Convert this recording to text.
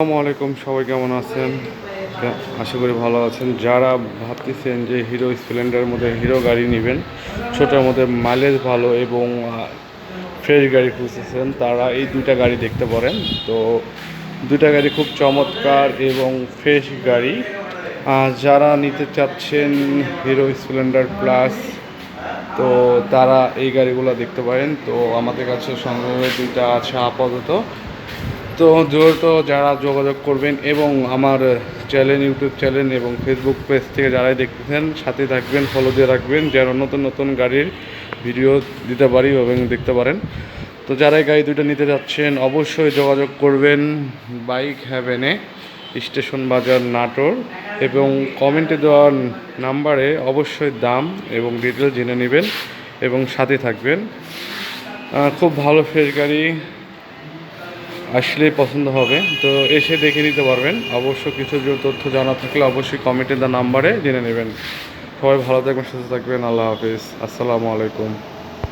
আসসালামু আলাইকুম, সবাই কেমন আছেন? আশা করি ভালো আছেন। যারা ভাবতেছেন যে হিরো স্প্লেন্ডারের মধ্যে হিরো গাড়ি নেবেন, ছোটোর মধ্যে মাইলেজ ভালো এবং ফ্রেশ গাড়ি খুঁজতেছেন, তারা এই দুইটা গাড়ি দেখতে পারেন। তো দুইটা গাড়ি খুব চমৎকার এবং ফ্রেশ গাড়ি। যারা নিতে চাচ্ছেন হিরো স্প্লেন্ডার প্লাস, তো তারা এই গাড়িগুলো দেখতে পারেন। তো আমাদের কাছে সংগ্রহে দুইটা আছে আপাতত। তো দ্রুত যারা যোগাযোগ করবেন এবং আমার চ্যানেল, ইউটিউব চ্যানেল এবং ফেসবুক পেজ থেকে যারাই দেখতেছেন, সাথে থাকবেন ফলো দিয়ে রাখবেন, যেন নতুন নতুন গাড়ির ভিডিও দিতে পারি এবং দেখতে পারেন। তো যারাই গাড়ি দুটো নিতে যাচ্ছেন, অবশ্যই যোগাযোগ করবেন বাইক হ্যাভেনে স্টেশন বাজার নাটোর এবং কমেন্টে দেওয়া নাম্বারে অবশ্যই দাম এবং ডিটেল জেনে নেবেন এবং সাথে থাকবেন। খুব ভালো ফ্রেশ গাড়ি। আসলেই পছন্দ হবে। তো এসে দেখে নিতে পারবেন। অবশ্য কিছু যে তথ্য জানা থাকলে অবশ্যই কমেন্টে দা নাম্বারে জেনে নেবেন। সবাই ভালো থাকবেন, সুস্থ থাকবেন। আল্লাহ হাফিজ। আসসালামু আলাইকুম।